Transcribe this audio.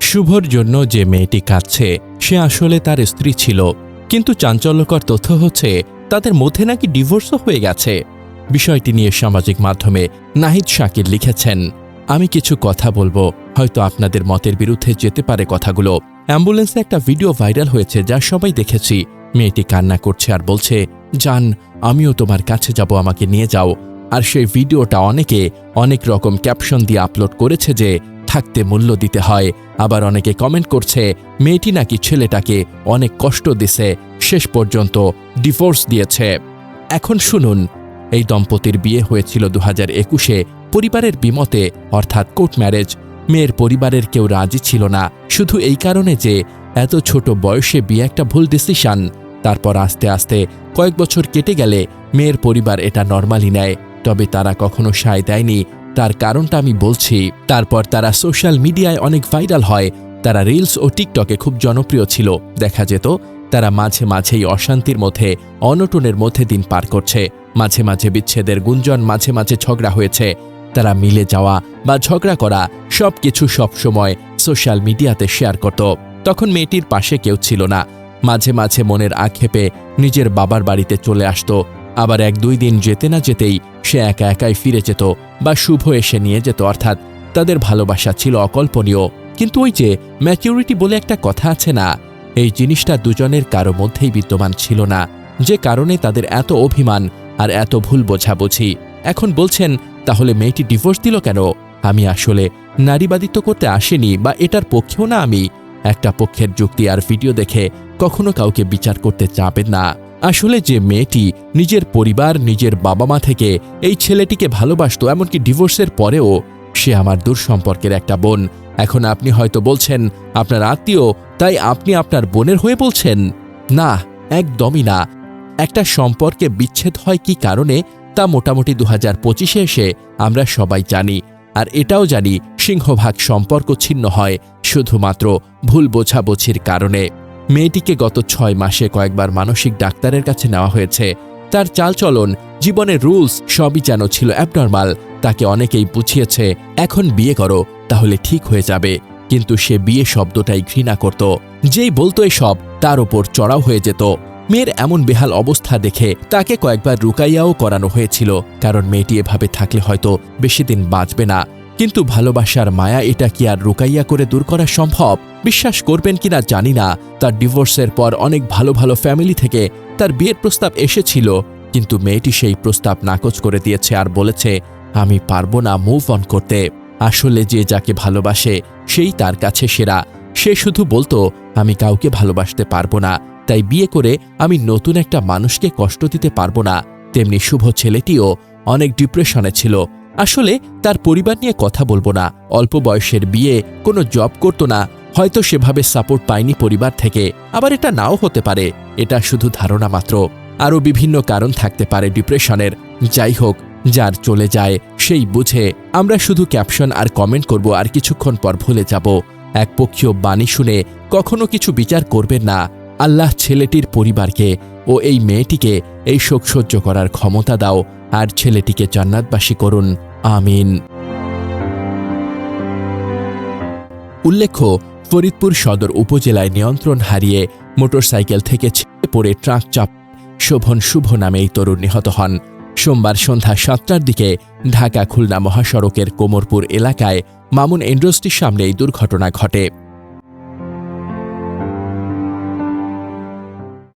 শুভর জন্য যে মেয়েটি কাঁদছে, সে আসলে তার স্ত্রী ছিল। কিন্তু চাঞ্চল্যকর তথ্য হচ্ছে, তাদের মধ্যে নাকি ডিভোর্সও হয়ে গেছে। বিষয়টি নিয়ে সামাজিক মাধ্যমে নাহিদ শাকির লিখেছেন, আমি কিছু কথা বলব, হয়তো আপনাদের মতের বিরুদ্ধে যেতে পারে কথাগুলো। অ্যাম্বুলেন্সে একটা ভিডিও ভাইরাল হয়েছে যা সবাই দেখেছি। মেয়েটি কান্না করছে আর বলছে, জান, আমিও তোমার কাছে যাব, আমাকে নিয়ে যাও। আর সেই ভিডিওটা অনেকে অনেক রকম ক্যাপশন দিয়ে আপলোড করেছে যে থাকতে মূল্য দিতে হয়। আবার অনেকে কমেন্ট করছে, মেয়েটি নাকি ছেলেটাকে অনেক কষ্ট দিছে, শেষ পর্যন্ত ডিভোর্স দিয়েছে। এখন শুনুন, এই দম্পতির বিয়ে হয়েছিল দু হাজার একুশে, পরিবারের বিমতে, অর্থাৎ কোর্ট ম্যারেজ মেয়ের পরিবারের কেউ রাজি ছিল না, শুধু এই কারণে যে এত ছোট বয়সে বিয়ে একটা ভুল ডিসিশন তারপর আস্তে আস্তে কয়েক বছর কেটে গেলে মেয়ের পরিবার এটা নর্মালি নেয়। তবে তারা কখনো সায় দেয়নি। তার কারণটা আমি বলছি। তারপর তারা সোশ্যাল মিডিয়ায় অনেক ভাইরাল হয়। তারা রিলস ও টিকটকে খুব জনপ্রিয় ছিল। দেখা যেত, তারা মাঝে মাঝেই অশান্তির মধ্যে, অনটনের মধ্যে দিন পার করছে। মাঝে মাঝে বিচ্ছেদের গুঞ্জন, মাঝে মাঝে ঝগড়া হয়েছে। তারা মিলে যাওয়া বা ঝগড়া করা সব কিছু সবসময় সোশ্যাল মিডিয়াতে শেয়ার করত। তখন মেয়েটির পাশে কেউ ছিল না। মাঝে মাঝে মনের আক্ষেপে নিজের বাবার বাড়িতে চলে আসতো। আবার এক দুই দিন যেতে না যেতেই সে একা একাই ফিরে যেত বা শুভ এসে নিয়ে যেত, অর্থাৎ তাদের ভালোবাসা ছিল অকল্পনীয়। কিন্তু ওই যে ম্যাচিউরিটি বলে একটা কথা আছে না, এই জিনিসটা দুজনের কারও মধ্যেই বিদ্যমান ছিল না। যে কারণে তাদের এত অভিমান আর এত ভুল বোঝাবুঝি। এখন বলছেন, তাহলে মেয়েটি ডিভোর্স দিল কেন? আমি আসলে নারীবাদিত্ব করতে আসেনি বা এটার পক্ষেও না আমি। একটা পক্ষের যুক্তি আর ভিডিও দেখে কখনো কাউকে বিচার করতে চাবেন না। আসলে যে মেয়েটি নিজের পরিবার, নিজের বাবা মা থেকে এই ছেলেটিকে ভালোবাসতো, এমনকি ডিভোর্সের পরেও সে আমার দূর সম্পর্কের একটা বোন। এখন আপনি হয়তো বলছেন, আপনার আত্মীয়, তাই আপনি আপনার বোনের হয়ে বলছেন? না, একদমই না। একটা সম্পর্কে বিচ্ছেদ হয় কি কারণে, তা মোটামুটি দু হাজার পঁচিশে এসে আমরা সবাই জানি। আর এটাও জানি, সিংহভাগ সম্পর্ক ছিন্ন হয় শুধুমাত্র ভুল বোঝাবুঝির কারণে। মেয়েটিকে গত ছয় মাসে কয়েকবার মানসিক ডাক্তারের কাছে নেওয়া হয়েছে। তার চালচলন, জীবনের রুলস সবই যেন ছিল অ্যাবনর্মাল তাকে অনেকেই বুঝিয়েছে, এখন বিয়ে করো, তাহলে ঠিক হয়ে যাবে। কিন্তু সে বিয়ে শব্দটাই ঘৃণা করত। যেই বলতো এসব, তার ওপর চড়াও হয়ে যেত। মেয়ের এমন বেহাল অবস্থা দেখে তাকে কয়েকবার রুকাইয়াও করানো হয়েছিল, কারণ মেয়েটি এভাবে থাকলে হয়তো বেশি দিন বাঁচবে না। কিন্তু ভালোবাসার মায়া এটা কি আর রোকাইয়া করে দূর করা সম্ভব? বিশ্বাস করবেন কিনা জানি না। তার ডিভোর্সের পর অনেক ভালো ভালো ফ্যামিলি থেকে তার বিয়ের প্রস্তাব এসেছিল। কিন্তু মেয়েটি সেই প্রস্তাব নাকচ করে দিয়েছে আর বলেছে, আমি পারব না মুভ অন করতে। আসলে যে যাকে ভালোবাসে, সেই তার কাছে সেরা। সে শুধু বলতো, আমি কাউকে ভালোবাসতে পারব না। তাই বিয়ে করে আমি নতুন একটা মানুষকে কষ্ট দিতে পারব না। তেমনি শুভ ছেলেটিও অনেক ডিপ্রেশনে ছিল। আসলে তার পরিবার নিয়ে কথা বলব না। অল্প বয়সের বিয়ে, কোনো জব করতো না। হয়তো সেভাবে সাপোর্ট পায়নি পরিবার থেকে। আবার এটা নাও হতে পারে। এটা শুধু ধারণা মাত্র। আরও বিভিন্ন কারণ থাকতে পারে ডিপ্রেশনের। যাই হোক, যার চলে যায়, সেই বুঝে। আমরা শুধু ক্যাপশন আর কমেন্ট করব আর কিছুক্ষণ পর ভুলে যাব। একপক্ষীয় বাণী শুনে কখনো কিছু বিচার করবেন না। আল্লাহ ছেলেটির পরিবারকে ও এই মেয়েটিকে এই শোক সহ্য করার ক্ষমতা দাও। আর ছেলেটিকে জান্নাতবাসী করুন। আমিন। উল্লেখ্য, ফরিদপুর সদর উপজেলায় নিয়ন্ত্রণ হারিয়ে মোটরসাইকেল থেকে ছেড়ে পড়ে ট্রাক চাপ শোভন শুভ নামে এই তরুণ নিহত হন। সোমবার সন্ধ্যা সাতটার দিকে ঢাকা খুলনা মহাসড়কের কোমরপুর এলাকায় মামুন ইন্ডাস্ট্রির সামনে এই দুর্ঘটনা ঘটে।